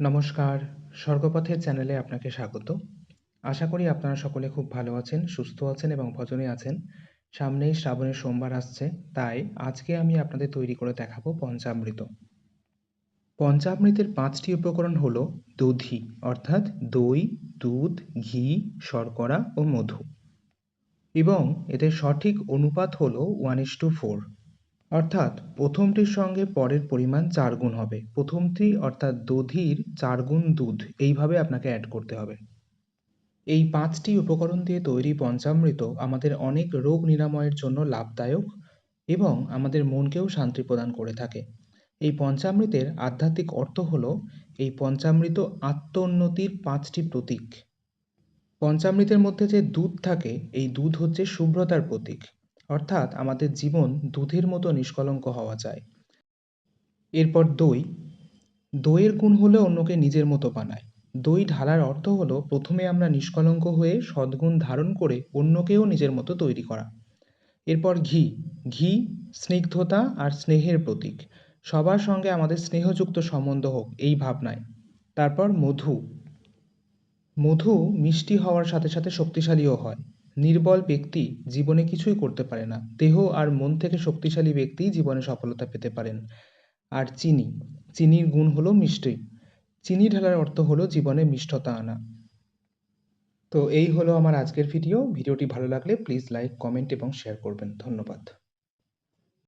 নমস্কার, স্বর্গপথের চ্যানেলে আপনাকে স্বাগত। আশা করি আপনারা সকলে খুব ভালো আছেন, সুস্থ আছেন এবং ভজনে আছেন। সামনেই শ্রাবণের সোমবার আসছে, তাই আজকে আমি আপনাদের তৈরি করে দেখাবো পঞ্চামৃত। পঞ্চামৃতের পাঁচটি উপকরণ হল দধি, অর্থাৎ দই, দুধ, ঘি, শর্করা ও মধু। এবং এদের সঠিক অনুপাত হল ওয়ান ইস টু ফোর অর্থাৎ প্রথমটির সঙ্গে পরের পরিমাণ চার গুণ হবে। প্রথমটি অর্থাৎ দধির চার গুণ দুধ, এইভাবে আপনাকে অ্যাড করতে হবে। এই পাঁচটি উপকরণ দিয়ে তৈরি পঞ্চামৃত আমাদের অনেক রোগ নিরাময়ের জন্য লাভদায়ক এবং আমাদের মনকেও শান্তি প্রদান করে থাকে। এই পঞ্চামৃতের আধ্যাত্মিক অর্থ হল এই পঞ্চামৃত আত্মোন্নতির পাঁচটি প্রতীক। পঞ্চামৃতের মধ্যে যে দুধ থাকে, এই দুধ হচ্ছে শুভ্রতার প্রতীক। অর্থাৎ আমাদের জীবন দুধের মতো নিষ্কলঙ্ক হওয়া চাই। এরপর দই। দইয়ের গুণ হলো অন্যকে নিজের মতো বানায়। দই ঢালার অর্থ হলো প্রথমে আমরা নিষ্কলঙ্ক হয়ে সদ্গুণ ধারণ করে অন্যকেও নিজের মতো তৈরি করা। এরপর ঘি। ঘি স্নিগ্ধতা আর স্নেহের প্রতীক। সবার সঙ্গে আমাদের স্নেহযুক্ত সম্বন্ধ হোক, এই ভাবনায়। তারপর মধু। মধু মিষ্টি হওয়ার সাথে সাথে শক্তিশালীও হয়। নির্বল ব্যক্তি জীবনে কিছুই করতে পারে না। দেহ আর মন থেকে শক্তিশালী ব্যক্তি জীবনে সফলতা পেতে পারেন। আর চিনি। চিনির গুণ হলো মিষ্টি। চিনি ঢালার অর্থ হলো জীবনে মিষ্টতা আনা। তো এই হলো আমার আজকের ভিডিও। ভিডিওটি ভালো লাগলে প্লিজ লাইক, কমেন্ট এবং শেয়ার করবেন। ধন্যবাদ।